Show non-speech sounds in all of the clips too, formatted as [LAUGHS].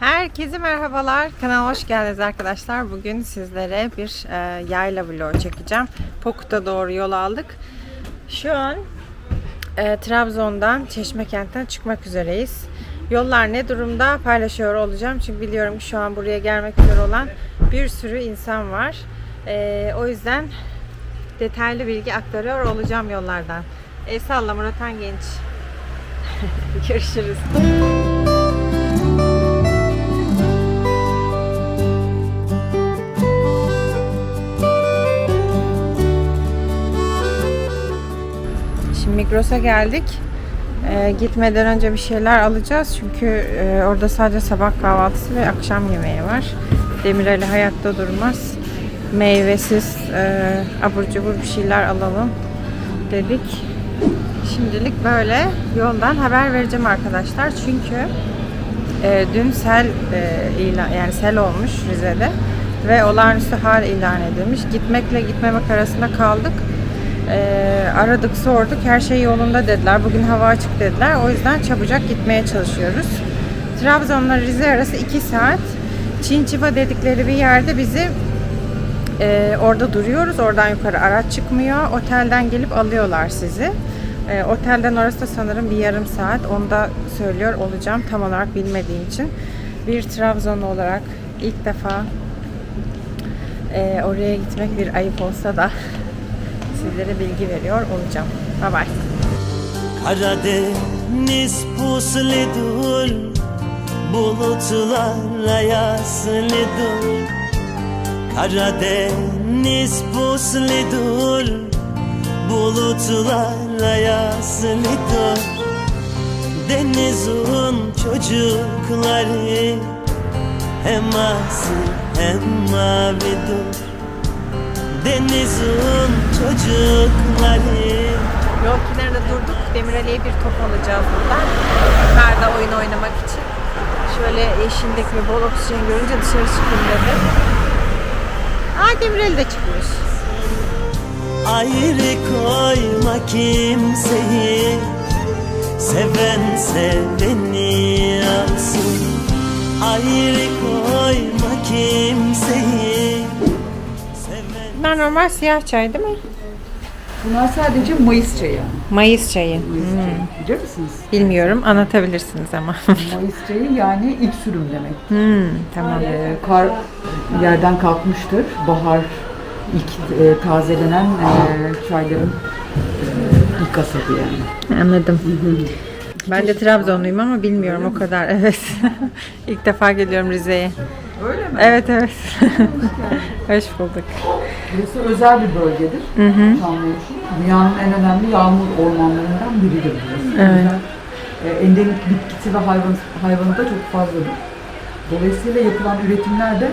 Herkese merhabalar. Kanala hoş geldiniz arkadaşlar. Bugün sizlere bir e, yayla vlog çekeceğim. Pokut'a doğru yol aldık. Şu an e, Trabzon'dan Çeşmekent'ten çıkmak üzereyiz. Yollar ne durumda paylaşıyor olacağım. Çünkü biliyorum ki şu an buraya gelmek üzere olan bir sürü insan var. E, o yüzden detaylı bilgi aktarıyor olacağım yollardan. El salla Murat Genç. [LAUGHS] Görüşürüz. Migros'a geldik. Ee, gitmeden önce bir şeyler alacağız çünkü e, orada sadece sabah kahvaltısı ve akşam yemeği var. Demireli hayatta durmaz. Meyvesiz, e, abur cubur bir şeyler alalım dedik. Şimdilik böyle yoldan haber vereceğim arkadaşlar çünkü e, dün sel e, ilan yani sel olmuş Rize'de ve olağanüstü hal ilan edilmiş. Gitmekle gitmemek arasında kaldık. E, aradık sorduk her şey yolunda dediler. Bugün hava açık dediler. O yüzden çabucak gitmeye çalışıyoruz. Trabzon'la Rize arası 2 saat. Çinçiva dedikleri bir yerde bizi e, orada duruyoruz. Oradan yukarı araç çıkmıyor. Otelden gelip alıyorlar sizi. E, otelden orası da sanırım bir yarım saat. Onu da söylüyor olacağım tam olarak bilmediğim için. Bir Trabzonlu olarak ilk defa e, oraya gitmek bir ayıp olsa da sizlere bilgi veriyor olacağım. Bye bye. Karadeniz pusludur Bulutlarla yaslıdır Karadeniz pusludur Bulutlarla yaslıdır Denizin çocukları Hem asil hem mavidir Denizin çocukları Yol kenarında durduk. Demirali'ye bir top alacağız buradan. Karda oyun oynamak için. Şöyle yeşillik ve bol oksijen görünce dışarı çıkayım dedim. Aa Demirali de çıkmış. Ayrı koyma kimseyi Seven seveni alsın Ayrı koyma kimseyi Bunlar normal siyah çay değil mi? Bunlar sadece Mayıs çayı. Mayıs çayı. Mayıs Hmm. çayı. Bilir misiniz? Bilmiyorum. Anlatabilirsiniz ama. [LAUGHS] Mayıs çayı yani ilk sürüm demek. hmm, tamam. Ee, kar yerden kalkmıştır. Bahar ilk e, tazelenen e, çayların e, ilk hasatı yani. Anladım. Ben de Trabzonluyum ama bilmiyorum o kadar. [LAUGHS] Evet. İlk defa geliyorum Rize'ye. Öyle mi? Evet evet. Hoş [LAUGHS] bulduk. Burası özel bir bölgedir. Çamlıhemşin. Dünyanın en önemli yağmur ormanlarından biridir burası. Evet. Yüzden, e, endemik bitkisi ve hayvan, hayvanı da çok fazladır. Dolayısıyla yapılan üretimler de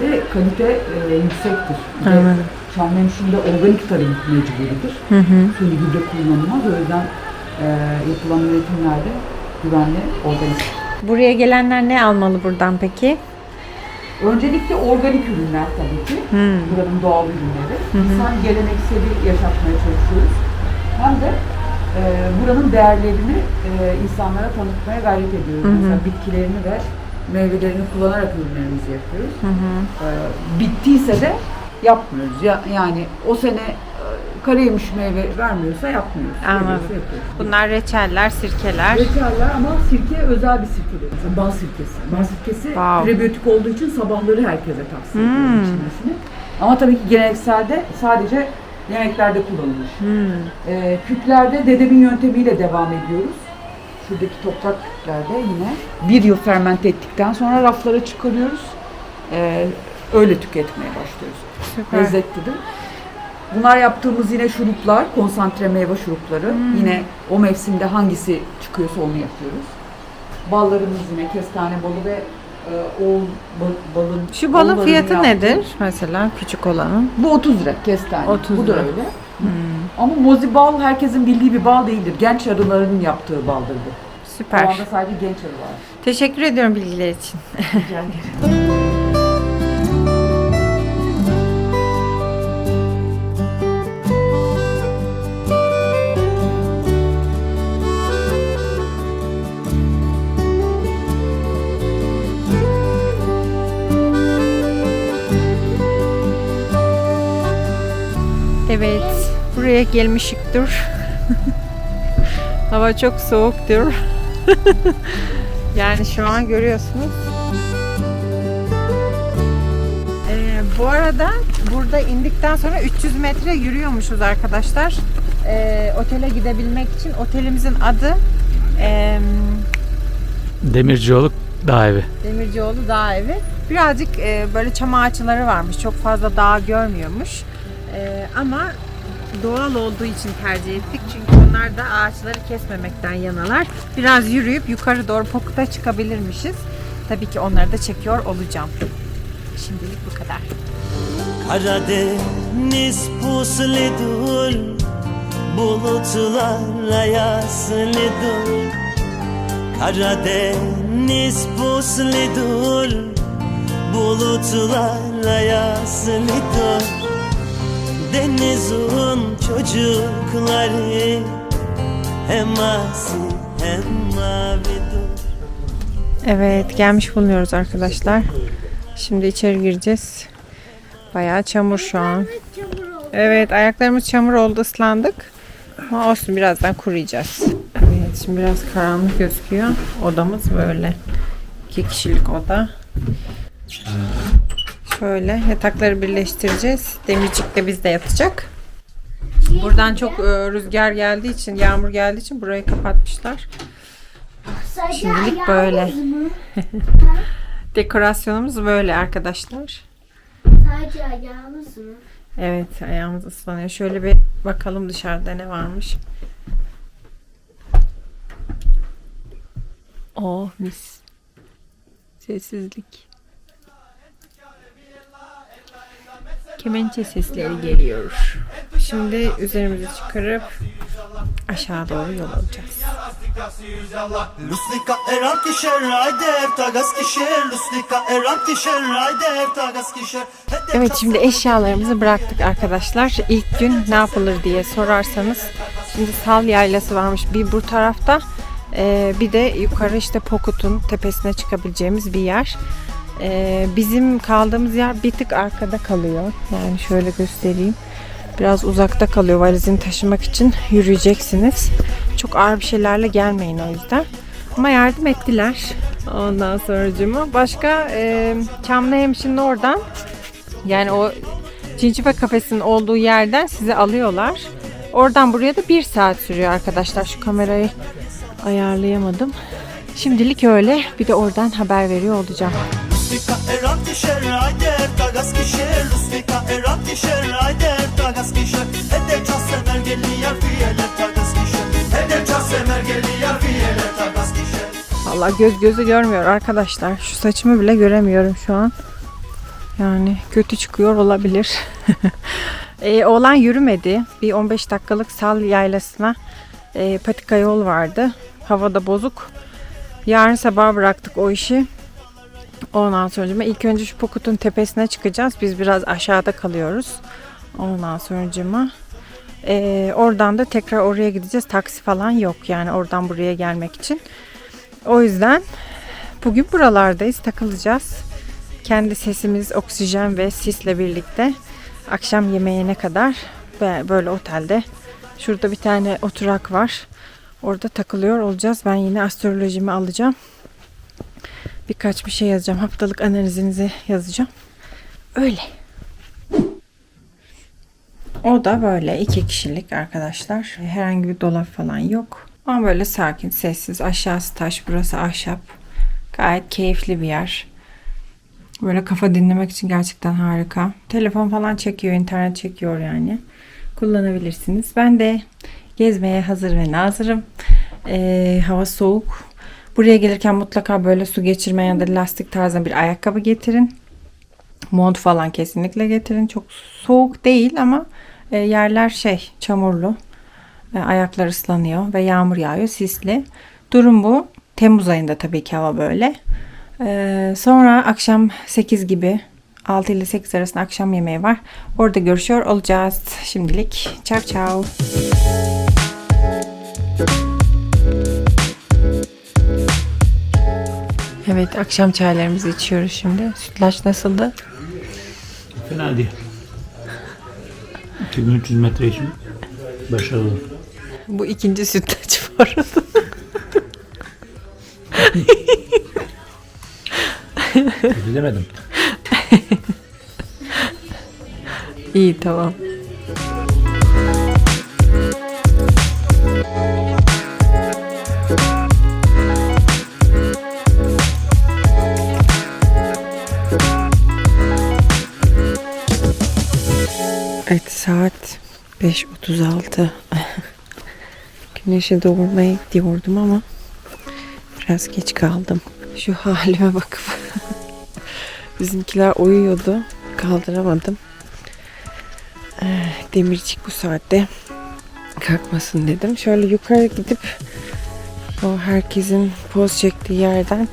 de kalite e, yüksektir. Bir de Anladım. Çamlıhemşin'de organik tarım mecburidir. Hı hı. Suni gübre kullanılmaz. O yüzden e, yapılan üretimlerde güvenli, organik. Buraya gelenler ne almalı buradan peki? Öncelikle organik ürünler tabii ki. Hmm. Buranın doğal ürünleri. İnsan gelenekseli yaşatmaya çalışıyoruz. Hem de e, buranın değerlerini e, insanlara tanıtmaya gayret ediyoruz. Mesela bitkilerini ve meyvelerini kullanarak ürünlerimizi yapıyoruz. E, bittiyse de yapmıyoruz. Ya, yani o sene karayemiş meyve vermiyorsa yapmıyoruz. Anladım. Yapıyoruz. Bunlar reçeller, sirkeler. Reçeller ama sirke özel bir sirke. Mesela bal sirkesi. Bal sirkesi Wow. prebiyotik olduğu için sabahları herkese tavsiye ediyorum Hmm. içilmesini. Ama tabii ki gelenekselde sadece yemeklerde kullanılır. Hmm. Ee, küplerde dedemin yöntemiyle devam ediyoruz. Şuradaki toprak küplerde yine bir yıl fermente ettikten sonra raflara çıkarıyoruz. Ee, öyle tüketmeye başlıyoruz. Süper. Lezzetlidir. Bunlar yaptığımız yine şuruplar, konsantre meyve şurupları. Hmm. Yine o mevsimde hangisi çıkıyorsa onu yapıyoruz. Ballarımız yine kestane balı ve e, oğul bal- balın Şu balın fiyatı yaptık. nedir? Mesela küçük olanın. Bu 30 lira kestane. 30 Bu da lira. öyle. Ama mozi bal herkesin bildiği bir bal değildir. Genç arıların yaptığı baldır bu. Süper. Tavanda sadece genç arı var. Teşekkür ediyorum bilgiler için. Rica ederim. [LAUGHS] Evet, buraya gelmişiktir. [LAUGHS] Hava çok soğuktur. [LAUGHS] yani şu an görüyorsunuz. Ee, bu arada burada indikten sonra 300 metre yürüyormuşuz arkadaşlar. Ee, otele gidebilmek için otelimizin adı em, Demircioğlu Dağ Evi. Demircioğlu Dağ Evi. Birazcık e, böyle çam ağaçları varmış. Çok fazla dağ görmüyormuş. E, ama doğal olduğu için tercih ettik. Çünkü onlar da ağaçları kesmemekten yanalar. Biraz yürüyüp yukarı doğru Pokut'a çıkabilirmişiz. Tabii ki onları da çekiyor olacağım. Şimdilik bu kadar. Karadeniz pusludur Bulutlarla yaslıdır Karadeniz pusludur Bulutlarla yaslıdır Denizin çocukları Hem asi hem mavidir Evet gelmiş bulunuyoruz arkadaşlar. Şimdi içeri gireceğiz. Bayağı çamur şu an. Evet ayaklarımız çamur oldu ıslandık. Ama olsun birazdan kuruyacağız. Evet şimdi biraz karanlık gözüküyor. Odamız böyle. İki kişilik oda. Şöyle yatakları birleştireceğiz. Demircik de bizde yatacak. Buradan çok e, rüzgar geldiği için, yağmur geldiği için burayı kapatmışlar. Şimdilik böyle. [LAUGHS] Dekorasyonumuz böyle arkadaşlar. Sadece ayağımız mı? Evet ayağımız ıslanıyor. Şöyle bir bakalım dışarıda ne varmış. Oh mis. Sessizlik. Kemençe sesleri geliyor. Şimdi üzerimizi çıkarıp aşağı doğru yol alacağız. Evet şimdi eşyalarımızı bıraktık arkadaşlar. İlk gün ne yapılır diye sorarsanız şimdi sal yaylası varmış bir bu tarafta ee, bir de yukarı işte Pokut'un tepesine çıkabileceğimiz bir yer. Ee, bizim kaldığımız yer bir tık arkada kalıyor. Yani şöyle göstereyim. Biraz uzakta kalıyor valizini taşımak için yürüyeceksiniz. Çok ağır bir şeylerle gelmeyin o yüzden. Ama yardım ettiler. Ondan sonracığıma. Başka e, Çamlıhemşin'in oradan yani o Cincipe kafesinin olduğu yerden sizi alıyorlar. Oradan buraya da bir saat sürüyor arkadaşlar. Şu kamerayı ayarlayamadım. Şimdilik öyle. Bir de oradan haber veriyor olacağım. Lustika eran kişer rayder tagas kişer Lustika eran kişer rayder tagas kişer Ede ças semer geli yar fiyeler tagas kişer Ede ças semer geli yar fiyeler tagas kişer Allah göz gözü görmüyor arkadaşlar. Şu saçımı bile göremiyorum şu an. Yani kötü çıkıyor olabilir. [LAUGHS] e, oğlan yürümedi. Bir 15 dakikalık sal yaylasına e, patika yol vardı. Havada bozuk. Yarın sabah bıraktık o işi. Ondan sonra ilk önce şu Pokut'un tepesine çıkacağız. Biz biraz aşağıda kalıyoruz. Ondan sonra e, oradan da tekrar oraya gideceğiz. Taksi falan yok yani oradan buraya gelmek için. O yüzden bugün buralardayız, takılacağız. Kendi sesimiz, oksijen ve sisle birlikte akşam yemeğine kadar böyle otelde. Şurada bir tane oturak var. Orada takılıyor olacağız. Ben yine astrolojimi alacağım. Birkaç bir şey yazacağım. Haftalık analizinizi yazacağım. Öyle. O da böyle iki kişilik arkadaşlar. Herhangi bir dolap falan yok. Ama böyle sakin, sessiz. Aşağısı taş, burası ahşap. Gayet keyifli bir yer. Böyle kafa dinlemek için gerçekten harika. Telefon falan çekiyor, internet çekiyor yani. Kullanabilirsiniz. Ben de gezmeye hazır ve nazırım. Ee, hava soğuk. Buraya gelirken mutlaka böyle su geçirme ya da lastik tarzında bir ayakkabı getirin. Mont falan kesinlikle getirin. Çok soğuk değil ama e, yerler şey çamurlu. E, ayaklar ıslanıyor ve yağmur yağıyor sisli. Durum bu. Temmuz ayında tabii ki hava böyle. E, sonra akşam 8 gibi 6 ile 8 arasında akşam yemeği var. Orada görüşüyor olacağız. Şimdilik çav çav. Evet akşam çaylarımızı içiyoruz şimdi. Sütlaç nasıldı? Fena değil. 2300 metre için başarılı. Bu ikinci sütlaç bu arada. Kötü demedim. İyi tamam. Evet saat 5.36. [LAUGHS] Güneşe doğurmaya gidiyordum ama biraz geç kaldım. Şu halime bakıp [LAUGHS] bizimkiler uyuyordu. Kaldıramadım. Demircik bu saatte kalkmasın dedim. Şöyle yukarı gidip o herkesin poz çektiği yerden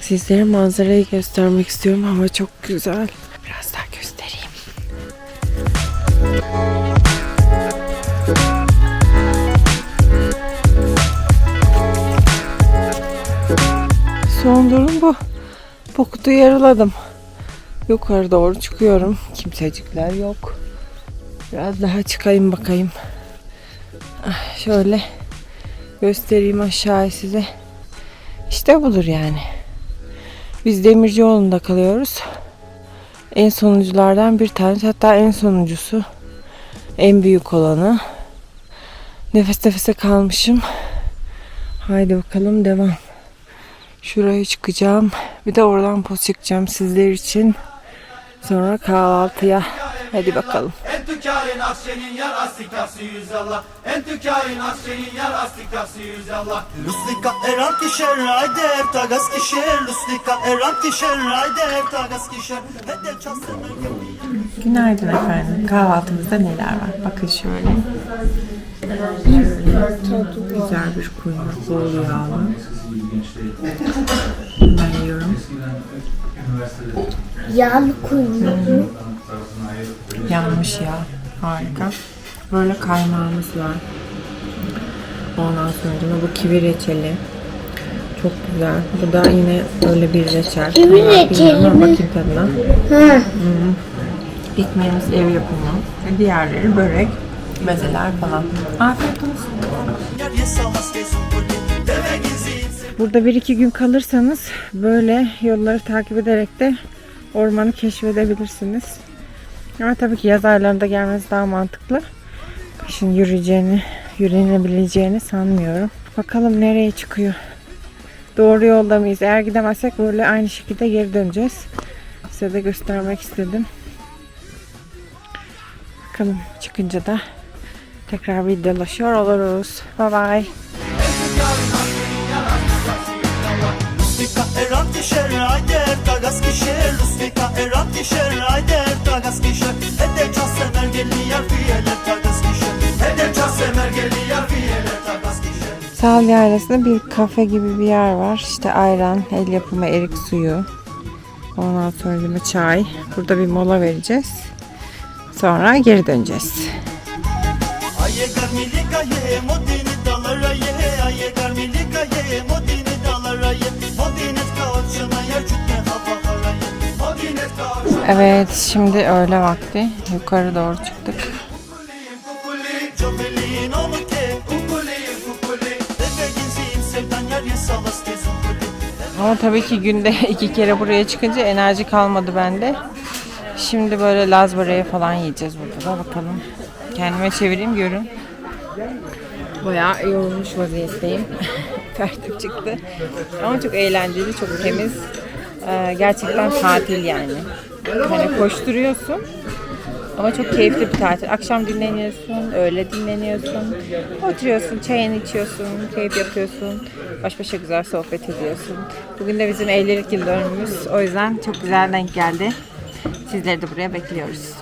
sizlere manzarayı göstermek istiyorum. Hava çok güzel. Son durum bu. Pokutu yarıladım. Yukarı doğru çıkıyorum. Kimsecikler yok. Biraz daha çıkayım bakayım. Ah, Şöyle göstereyim aşağıya size. İşte budur yani. Biz Demircioğlu'nda kalıyoruz. En sonunculardan bir tanesi hatta en sonuncusu. En büyük olanı. Nefes nefese kalmışım. Haydi bakalım devam. Şuraya çıkacağım. Bir de oradan poz çekeceğim sizler için. Sonra kahvaltıya. Hadi bakalım. En tükarın akşenin yar astikası yüzallah En tükarın akşenin yar astikası yüzallah Luslika eran kişer ayder tagas kişer Luslika eran kişer ayder tagas kişer Hedef çasını Günaydın efendim. Kahvaltımızda neler var? Bakın şöyle. Güzel bir kuyruk, bol yağlı. Ben yiyorum. Yağlı kuyruklu. Yanmış yağ. Harika. Böyle kaymağımız var. Ondan sonra bu kivi reçeli. Çok güzel. Bu da yine öyle bir reçel. Kivi reçeli mi? Bakayım tadına. Ha. Ekmeğimiz ev yapımı. Diğerleri börek, mezeler falan. Afiyet olsun. Burada bir iki gün kalırsanız böyle yolları takip ederek de ormanı keşfedebilirsiniz. Ama tabii ki yaz aylarında gelmesi daha mantıklı. Kışın yürüyeceğini, yürünebileceğini sanmıyorum. Bakalım nereye çıkıyor. Doğru yolda mıyız? Eğer gidemezsek böyle aynı şekilde geri döneceğiz. Size de göstermek istedim. Bakalım çıkınca da tekrar videolaşıyor oluruz. Bye bye. Luslika eran kişer ayder tagas kişer Luslika eran kişer ayder tagas kişer Hedef çase mergeli yar fiyeler tagas kişer Hedef çase mergeli yar fiyeler tagas kişer Sal Yaylası'nda bir kafe gibi bir yer var. İşte ayran, el yapımı erik suyu. Ondan sonra çay. Burada bir mola vereceğiz. Sonra geri döneceğiz. Aye garmilika ye modini dalara ye Aye garmilika ye modini Evet, şimdi öğle vakti. Yukarı doğru çıktık. Ama tabii ki günde [LAUGHS] iki kere buraya çıkınca enerji kalmadı bende. Şimdi böyle Laz böreği falan yiyeceğiz burada da bakalım. Kendime çevireyim görün. Bayağı yorulmuş vaziyetteyim. [LAUGHS] Tertip çıktı. Ama çok eğlenceli, çok temiz. Ee, gerçekten tatil yani. Hani koşturuyorsun ama çok keyifli bir tatil. Akşam dinleniyorsun, öğle dinleniyorsun. Oturuyorsun, çayını içiyorsun, keyif yapıyorsun. Baş başa güzel sohbet ediyorsun. Bugün de bizim evlilik yıl dönümümüz. O yüzden çok güzel denk geldi. Sizleri de buraya bekliyoruz.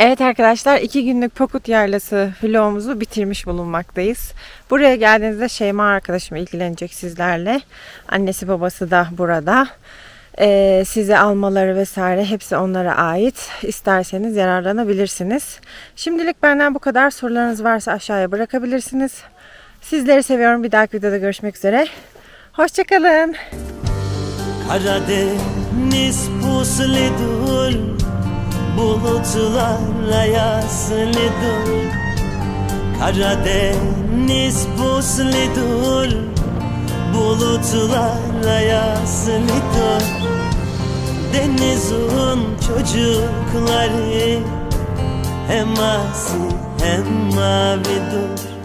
Evet arkadaşlar iki günlük Pokut Yaylası vlogumuzu bitirmiş bulunmaktayız. Buraya geldiğinizde Şeyma arkadaşım ilgilenecek sizlerle. Annesi babası da burada. Ee, size almaları vesaire hepsi onlara ait. İsterseniz yararlanabilirsiniz. Şimdilik benden bu kadar. Sorularınız varsa aşağıya bırakabilirsiniz. Sizleri seviyorum. Bir dahaki videoda görüşmek üzere. Hoşçakalın. Karadeniz pusludur Bulutlarla yaslıdır Karadeniz pusludur Bulutlarla yaslıdır Denizin çocukları. Hem asi hem mavidir Denizin